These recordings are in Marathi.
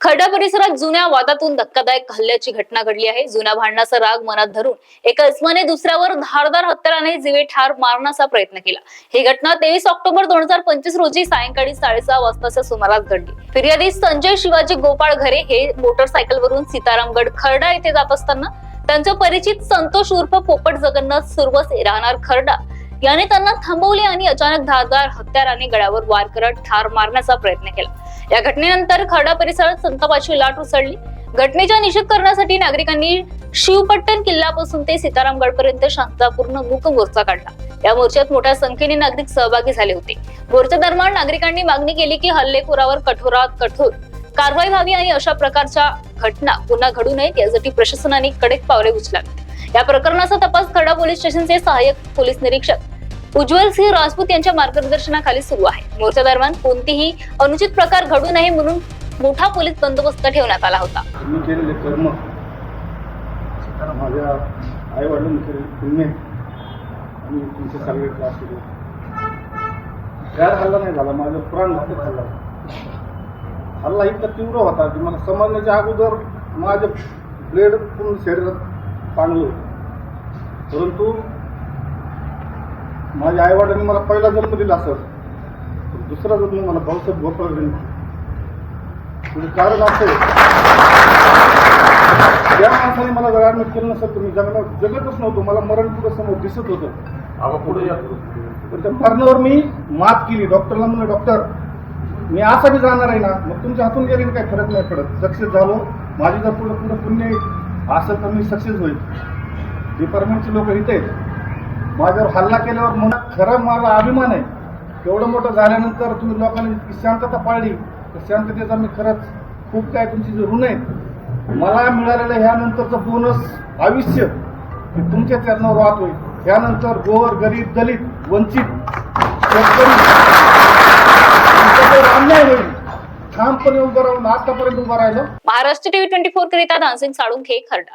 खर्डा परिसरात जुन्या वादातून धक्कादायक हल्ल्याची घटना घडली आहे. जुन्या भांडणाचा राग मनात धरून एका इस्माने दुसऱ्यावर धारदार हत्याराने जीवे ठार मारण्याचा प्रयत्न केला. ही घटना तेवीस ऑक्टोबर दोन हजार पंचवीस रोजी सायंकाळी साडेसहा वाजताच्या सुमारास घडली. फिर्यादी संजय शिवाजी गोपाळ घरे हे मोटरसायकलवरून सीतारामगड खर्डा येथे जात असताना त्यांचे परिचित संतोष उर्फ पोपट जगन्नाथ सुरवसे राहणार खर्डा याने त्यांना थांबवले आणि अचानक धारदार हत्याराने गळ्यावर वार करत ठार मारण्याचा प्रयत्न केला. या घटनेनंतर खरडा परिसरात संतापाची लाट उसळली. घटनेचा निषेध करण्यासाठी नागरिकांनी शिवपट्टण किल्ल्यापासून ते सीतारामगड पर्यंत शांततापूर्ण मूक मोर्चा काढला. या मोर्चात मोठ्या संख्येने नागरिक सहभागी झाले होते. मोर्चा दरम्यान नागरिकांनी मागणी केली की हल्लेखोरावर कठोरात कठोर कारवाई व्हावी आणि अशा प्रकारच्या घटना पुन्हा घडू नयेत यासाठी प्रशासनाने कडक पावले उचलावीत. या प्रकरणाचा तपास खडा पोलीस स्टेशनचे सहाय्यक पोलीस निरीक्षक उज्ज्वल सिंह राजपूत यांच्या मार्गदर्शनाखाली सुरू आहे. मोर्चा दरम्यान कोणतीही अनुचित प्रकार घडू नये म्हणून मोठा पोलीस बंदोबस्त ठेवण्यात आला होता. मी केलेले कर्म माझ्या आई वडिलांचे पुण्य आणि तुमचे सगळे त्रास गैर हल्ला नाही झाला माझं प्राण घातक हल्ला हल्ला इतका तीव्र होता की मला समजण्याच्या अगोदर माझं ब्लेड पूर्ण शरीरात पांगलं होतं. परंतु माझ्या आई वडिलांनी मला पहिला जन्म दिला पण दुसरा जन्म मला भाऊसाहेब गोपाळ म्हणजे कारण असं ज्या माणसाने मला ऍडमिट केलं नसेल तुम्ही जगणार जगतच नव्हतं मला मरण पुढे समोर दिसत होतं. पुढे या. पण त्या मरणावर मी मात केली. डॉक्टरला म्हणलं डॉक्टर मी असा बी जाणार आहे ना मग तुमच्या हातून गेले काही फरक नाही पडत. सक्सेस झालो माझी जर पुढे पुढे पुण्य असं तर मी सक्सेस होईल. डिपार्टमेंटचे लोक इथे आहेत. माझ्यावर हल्ला केल्यावर मला खरं माझा अभिमान आहे. एवढं मोठं झाल्यानंतर तुम्ही लोकांनी इतकी शांतता पाळली. तर शांततेचा मी खरंच खूप काय तुमची जे ऋण आहेत मला मिळालेलं ह्यानंतरचं बोनस आयुष्य तुमच्या चरणावर वाहत होईल त्यानंतर गोर गरीब दलित वंचित अन्याय होईल. ठामपणे उभं राहून आतापर्यंत उभं राहिलं. महाराष्ट्र टीव्ही ट्वेंटी फोर करिता दानसिंग साळुंखे खरडा.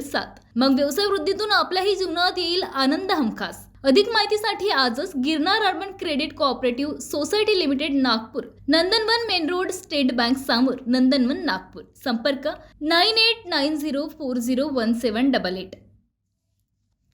मिळेल साथ मग व्यवसाय वृद्धीतून आपल्याही जीवनात येईल आनंद हमखास. अधिक माहितीसाठी आजच Girnar urban credit cooperative society limited Nagpur. Nandanvan main road state bank समोर नंदनवन नागपूर. संपर्क nine eight nine zero four zero one seven double eight.